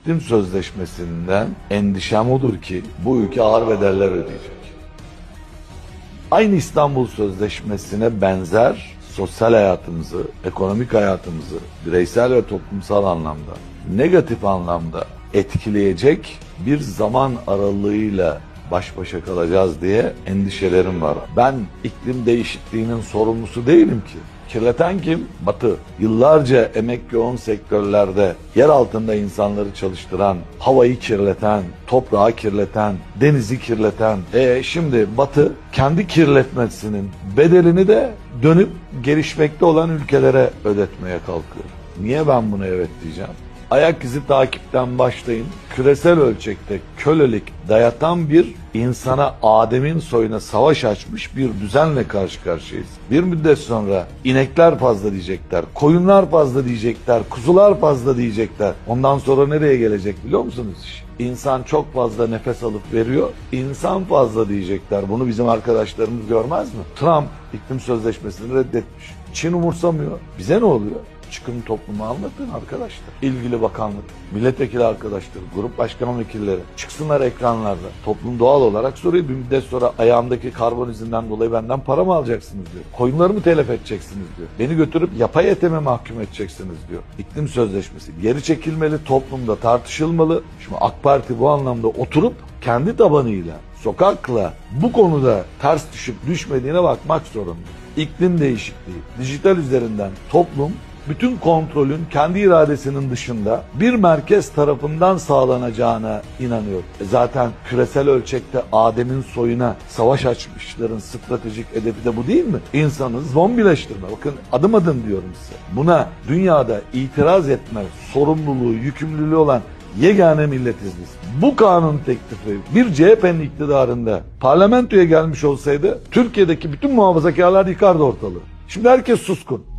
iklim sözleşmesinden endişem odur ki bu ülke ağır bedeller ödeyecek. Aynı İstanbul Sözleşmesi'ne benzer sosyal hayatımızı, ekonomik hayatımızı bireysel ve toplumsal anlamda, negatif anlamda etkileyecek bir zaman aralığıyla baş başa kalacağız diye endişelerim var. Ben iklim değişikliğinin sorumlusu değilim ki. Kirleten kim? Batı. Yıllarca emek yoğun sektörlerde yer altında insanları çalıştıran, havayı kirleten, toprağı kirleten, denizi kirleten. E şimdi Batı kendi kirletmesinin bedelini de dönüp gelişmekte olan ülkelere ödetmeye kalkıyor. Niye ben buna evet diyeceğim? Ayak izi takipten başlayın. Küresel ölçekte kölelik dayatan bir insana Adem'in soyuna savaş açmış bir düzenle karşı karşıyayız. Bir müddet sonra inekler fazla diyecekler, koyunlar fazla diyecekler, kuzular fazla diyecekler. Ondan sonra nereye gelecek biliyor musunuz? İnsan çok fazla nefes alıp veriyor. İnsan fazla diyecekler. Bunu bizim arkadaşlarımız görmez mi? Trump iklim sözleşmesini reddetmiş. Çin umursamıyor. Bize ne oluyor? Çıkın topluma anlatın arkadaşlar. İlgili bakanlık, milletvekili arkadaşları, grup başkan vekilleri çıksınlar ekranlarda. Toplum doğal olarak soruyor bir müddet sonra ayağımdaki karbon izinden dolayı benden para mı alacaksınız diyor. Koyunları mı telef edeceksiniz diyor. Beni götürüp yapay eteme mahkum edeceksiniz diyor. İklim sözleşmesi geri çekilmeli, toplumda tartışılmalı. Şimdi AK Parti bu anlamda oturup kendi tabanıyla, sokakla bu konuda ters düşüp düşmediğine bakmak zorunda. İklim değişikliği, dijital üzerinden toplum bütün kontrolün kendi iradesinin dışında bir merkez tarafından sağlanacağına inanıyor. E Zaten küresel ölçekte Adem'in soyuna savaş açmışların stratejik hedefi de bu değil mi? İnsanı zombileştirme. Bakın adım adım diyorum size. Buna dünyada itiraz etme sorumluluğu, yükümlülüğü olan yegane milletiz biz. Bu kanun teklifi bir CHP'nin iktidarında parlamentoya gelmiş olsaydı Türkiye'deki bütün muhafazakarlar yıkardı ortalığı. Şimdi herkes suskun.